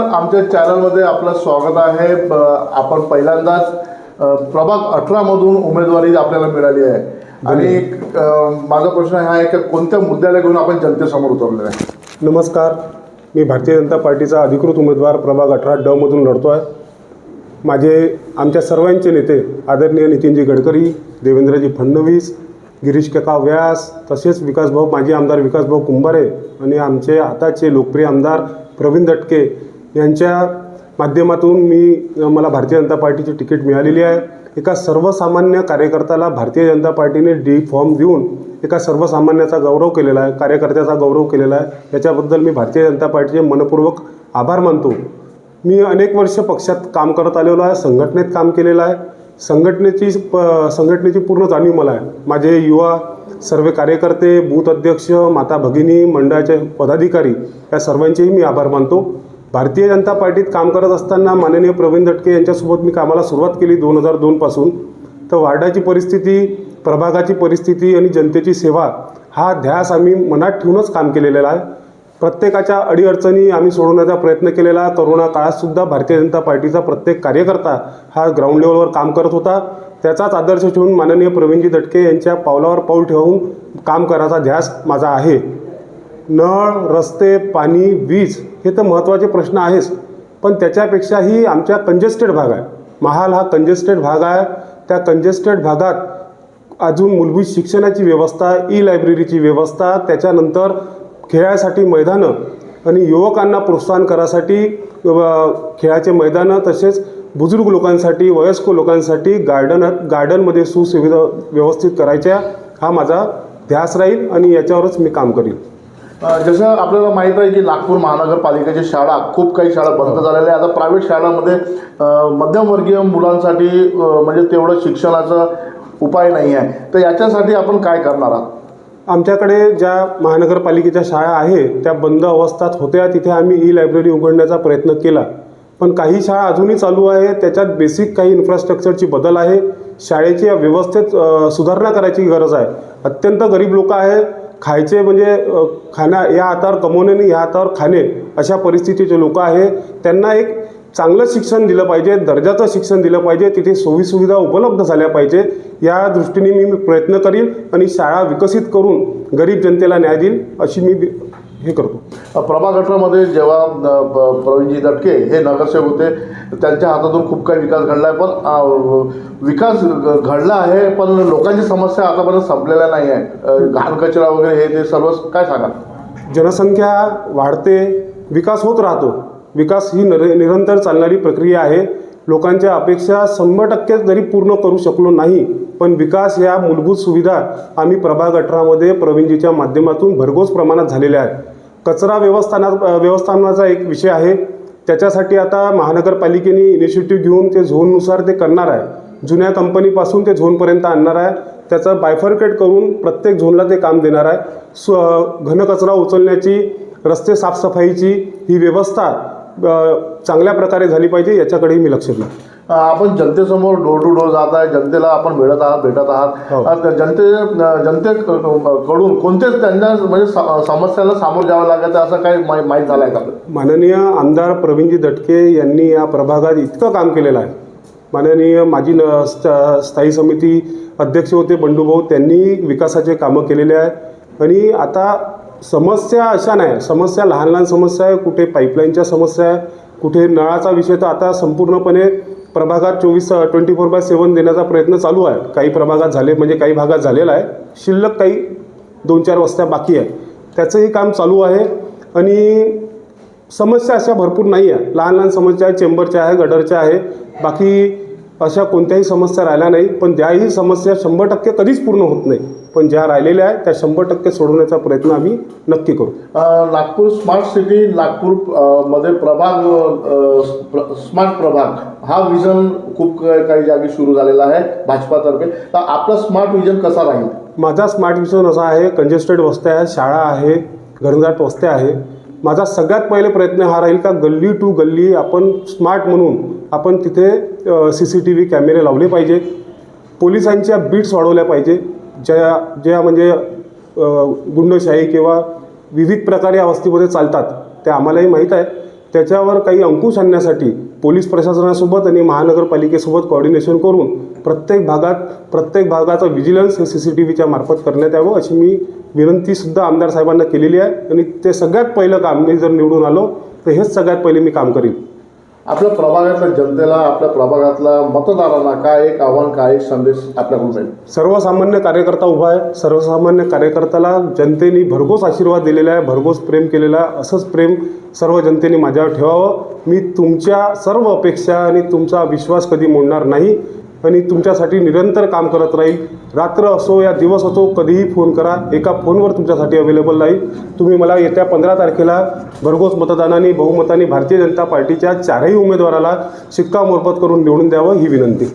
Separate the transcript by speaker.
Speaker 1: आमच्या चॅनलमध्ये आपलं स्वागत आहे. ब- आपण पहिल्यांदाच प्रभाग अठरामधून उमेदवारी आपल्याला मिळाली आहे. आणि माझा प्रश्न हा आहे की कोणत्या मुद्द्याला घेऊन आपण जनतेसमोर उतरलेला आहे?
Speaker 2: नमस्कार. मी भारतीय जनता पार्टीचा अधिकृत उमेदवार प्रभाग अठरा ड मधून लढतो आहे. माझे आमच्या सर्वांचे नेते आदरणीय नितीनजी गडकरी देवेंद्रजी फडणवीस गिरीश काका व्यास तसेच विकासभाऊ माजी आमदार विकासभाऊ कुंभारे आणि आमचे आताचे लोकप्रिय आमदार प्रवीण दटके यांच्या माध्यमातून मी मला भारतीय जनता पार्टीची तिकीट मिळालेली आहे. एका सर्वसामान्य कार्यकर्त्याला भारतीय जनता पार्टीने डी फॉर्म देऊन एका सर्वसामान्याचा गौरव केलेला आहे कार्यकर्त्याचा गौरव केलेला आहे. याच्याबद्दल मी भारतीय जनता पार्टीचे मनपूर्वक आभार मानतो. मी अनेक वर्ष पक्षात काम करत आलेलो आहे संघटनेत काम केलेलं आहे. संघटनेची प संघटनेची पूर्ण जाणीव मला आहे. माझे युवा सर्व कार्यकर्ते बूथ अध्यक्ष माता भगिनी मंडळाचे पदाधिकारी या सर्वांचेही मी आभार मानतो. भारतीय जनता पार्टीत काम करत असताना माननीय प्रवीण दटके यांच्यासोबत मी कामाला सुरुवात केली दोन हजार दोनपासून तर वार्डाची परिस्थिती प्रभागाची परिस्थिती आणि जनतेची सेवा हा ध्यास आम्ही मनात ठेवूनच काम केलेला आहे. प्रत्येकाच्या अडीअडचणी आम्ही सोडवण्याचा प्रयत्न केलेला करोना काळातसुद्धा भारतीय जनता पार्टीचा प्रत्येक कार्यकर्ता हा ग्राउंड लेवलवर काम करत होता. त्याचाच आदर्श ठेवून माननीय प्रवीणजी दटके यांच्या पावलावर पाऊल ठेवून काम करायचा ध्यास माझा आहे. नळ रस्ते पाणी वीज हे तर महत्त्वाचे प्रश्न आहेच पण त्याच्यापेक्षाही आमच्या कंजेस्टेड भाग आहे. महाल हा कंजेस्टेड भाग आहे. त्या कंजेस्टेड भागात अजून मूलभूत शिक्षणाची व्यवस्था ई लायब्ररीची व्यवस्था त्याच्यानंतर खेळासाठी मैदानं आणि युवकांना प्रोत्साहन करासाठी खेळाचे मैदानं तसेच बुजुर्ग लोकांसाठी वयस्क लोकांसाठी गार्डन गार्डनमध्ये सुसुविधा व्यवस्थित करायच्या हा माझा ध्यास राहील आणि याच्यावरच मी काम करीन.
Speaker 1: अ, जसं आपल्याला माहीत आहे की नागपूर महानगरपालिकेच्या शाळा खूप काही शाळा बंद झालेल्या आहे आता प्रायव्हेट शाळांमध्ये मध्यमवर्गीय मुलांसाठी म्हणजे तेवढं शिक्षणाचा उपाय नाही आहे. तर याच्यासाठी आपण काय करणार आहात?
Speaker 2: आमच्याकडे ज्या महानगरपालिकेच्या शाळा आहे त्या बंद अवस्थात होत्या तिथे आम्ही ई लायब्ररी उघडण्याचा प्रयत्न केला. पण काही शाळा अजूनही चालू आहे त्याच्यात बेसिक काही इन्फ्रास्ट्रक्चरची बदल आहे. शाळेची व्यवस्थेत सुधारणा करायची गरज आहे. अत्यंत गरीब लोक आहे खायचे म्हणजे खाण्या या हातावर कमवणे आणि या हातावर खाणे अशा परिस्थितीचे लोक आहे. त्यांना एक चांगलं शिक्षण दिलं पाहिजे दर्जाचं शिक्षण दिलं पाहिजे तिथे सोयीसुविधा उपलब्ध झाल्या पाहिजे. या दृष्टीने मी प्रयत्न करीन आणि शाळा विकसित करून गरीब जनतेला न्याय देईल अशी मी हे करतो.
Speaker 1: प्रभाग अठरामध्ये जेव्हा प्रवीणजी दटके हे नगरसेवक होते त्यांच्या हातातून खूप काही विकास घडला आहे पण विकास घडला आहे पण लोकांची समस्या आतापर्यंत संपलेल्या नाही आहे घाण कचरा वगैरे हे ते सर्व काय सांगा
Speaker 2: जनसंख्या वाढते विकास होत राहतो. विकास ही निर निरंतर चालणारी प्रक्रिया आहे. लोकांच्या अपेक्षा शंभर टक्के जरी पूर्ण करू शकलो नाही पण विकास या मूलभूत सुविधा आम्ही प्रभाग अठरामध्ये प्रवीणजीच्या माध्यमातून भरघोस प्रमाणात झालेल्या आहेत. कचरा व्यवस्थाना व्यवस्थापनाचा एक विषय आहे. त्याच्यासाठी आता महानगरपालिकेने इनिशिएटिव्ह घेऊन ते झोननुसार ते करणार आहे. जुन्या कंपनीपासून ते झोनपर्यंत आणणार आहे. त्याचं बायफर्केट करून प्रत्येक झोनला ते काम देणार आहे. स्व घनकचरा उचलण्याची रस्ते साफसफाईची ही व्यवस्था चांगल्या प्रकारे झाली पाहिजे याच्याकडेही मी लक्ष
Speaker 1: अ, आपण जनतेसमोर डोर टू डोर जात आहे जनतेला आपण भेटत आहात भेटत आहात.
Speaker 2: हो.
Speaker 1: जनते जनतेकडून कोणतेच त्यांना म्हणजे स- समस्याला सामोरं जावं लागायचं असं काही माही- माहीत झालं आहे का?
Speaker 2: माननीय आमदार प्रवीणजी दटके यांनी या प्रभागात इतकं काम केलेलं आहे. माननीय माजी न स्थायी समिती अध्यक्ष होते बंडूभाऊ त्यांनी विकासाचे कामं केलेले आहे. आणि आता समस्या अशा नाही. समस्या लहान लहान समस्या आहे कुठे पाईपलाईनच्या समस्या आहे कुठे नळाचा विषय तर आता संपूर्णपणे प्रभागात चोवीस ट्वेंटी फोर बाय सेवन देण्याचा प्रयत्न चालू आहे. काही प्रभागात झाले म्हणजे काही भागात झालेला आहे. शिल्लक काही दोन चार वस्त्या बाकी आहे त्याचंही काम चालू आहे आणि समस्या अशा भरपूर नाही आहे लहान लहान समस्या आहे चेंबरच्या आहे गडरच्या आहे. बाकी अशा कोणत्याही समस्या राहिल्या नाही पण त्याही समस्या शंभर टक्के कधीच पूर्ण होत नाही. पण ज्या राहिलेल्या आहेत त्या शंभर टक्के सोडवण्याचा प्रयत्न आम्ही नक्की करू.
Speaker 1: नागपूर स्मार्ट सिटी नागपूरमध्ये प्रभाग स्मार्ट प्रभाग हा विजन खूप काही जागी सुरू झालेला आहे भाजपातर्फे. तर आपला स्मार्ट विजन कसा राहील?
Speaker 2: माझा स्मार्ट विजन असा आहे कंजेस्टेड वस्त्या आहे शाळा आहे घनदाट वस्त्या आहे माझा सगळ्यात पहिले प्रयत्न हा राहील का गल्ली टू गल्ली आपण स्मार्ट म्हणून आपण तिथे सी सी टी व्ही कॅमेरे लावले पाहिजे पोलिसांच्या बीट्स वाढवल्या पाहिजे ज्या ज्या म्हणजे गुंडशाही किंवा विविध प्रकारे या वस्तीमध्ये चालतात ते आम्हालाही माहीत आहेत. त्याच्यावर काही अंकुश आणण्यासाठी पोलीस प्रशासनासोबत आणि महानगरपालिकेसोबत कॉर्डिनेशन करून प्रत्येक भागात प्रत्येक भागाचं व्हिजिलन्स हे सी सी टी व्हीच्या मार्फत करण्यात यावं अशी मी विनंतीसुद्धा आमदार साहेबांना केलेली आहे. आणि ते सगळ्यात पहिलं काम मी जर निवडून आलो तर हेच सगळ्यात पहिले मी काम करीन.
Speaker 1: आपल्या प्रभागातल्या जनतेला आपल्या प्रभागातल्या मतदारांना काय एक आव्हान काय एक संदेश आपल्याकडून जाईल
Speaker 2: सर्वसामान्य कार्यकर्ता उभा आहे. सर्वसामान्य कार्यकर्त्याला जनतेने भरघोस आशीर्वाद दिलेला आहे भरघोस प्रेम केलेला आहे. असंच प्रेम सर्व जनतेने माझ्यावर ठेवावं. मी तुमच्या सर्व अपेक्षा आणि तुमचा विश्वास कधी मोडणार नाही. आणि तुमच्यासाठी निरंतर काम करत राहील. रात्र असो या दिवस असो कधीही फोन करा. एका फोनवर तुमच्यासाठी अवेलेबल राहील. तुम्ही मला येत्या पंधरा तारखेला भरघोस मतदानाने बहुमताने भारतीय जनता पार्टीच्या चारही उमेदवाराला शिक्कामोर्फत करून निवडून द्यावं ही विनंती.